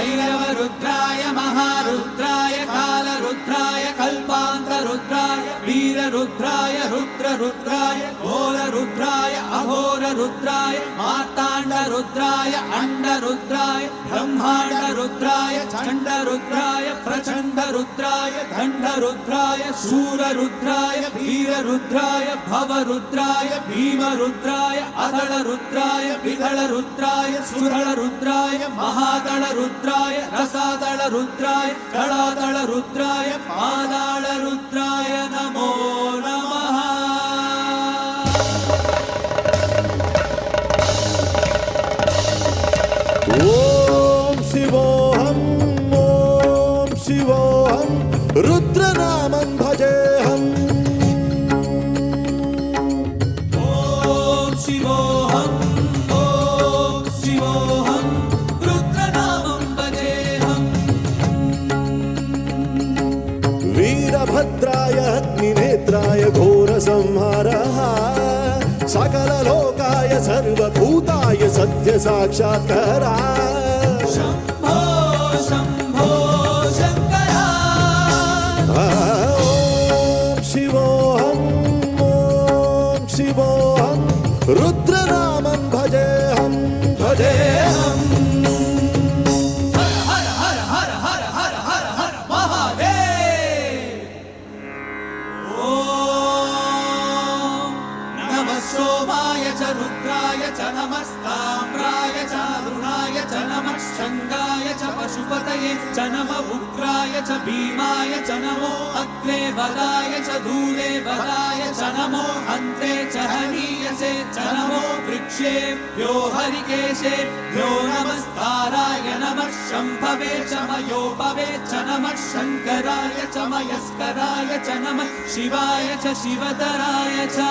भैरवरुद्राय महारुद्राय कालरुद्राय कल्पान्तरुद्राय रुद्राय वीररुद्राय रुद्ररुद्राय घोररुद्राय अघोररुद्राय मार्ताण्डरुद्राय अण्डरुद्राय ब्रह्माण्डरुद्राय चण्डरुद्राय प्रचण्डरुद्राय दण्डरुद्राय शूररुद्राय वीररुद्राय भवरुद्राय भीमरुद्राय अदळरुद्राय विदळरुद्राय सुदळरुद्राय महादळरुद्राय रसादळरुद्राय कलादळरुद्राय पादाळरुद्राय नमो नमः शिवोऽहं ॐ शिवोऽहं रुद्रनामं भजेऽहम् ॐ शिवोऽहं ॐ शिवोऽहं रुद्रनामं भजेऽहम् वीरभद्राय अग्निनेत्राय सर्वभूताय रुद्ररामं भजेऽहं भजेऽहम् हर हर हर हर हर हर हर हर महादेव ॐ नमः सोमाय च रुद्र च नमस्ताम्राय च अरुणाय च नमः शङ्गाय च पशुपतये च नम उग्राय च भीमाय च नमो अग्रे वदाय च दूरे वदाय च नमो अन्ते च हनीयसे च नमो वृक्षेभ्यो हरिकेशेभ्यो नमस्ताराय नमः शम्भवे च मयोपवे च नमः च मयस्कराय च नमः शिवाय च शिवतराय च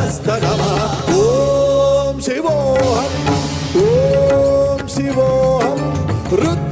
नमः ॐ शिवोऽहम् ॐ शिवोऽहं रुद्र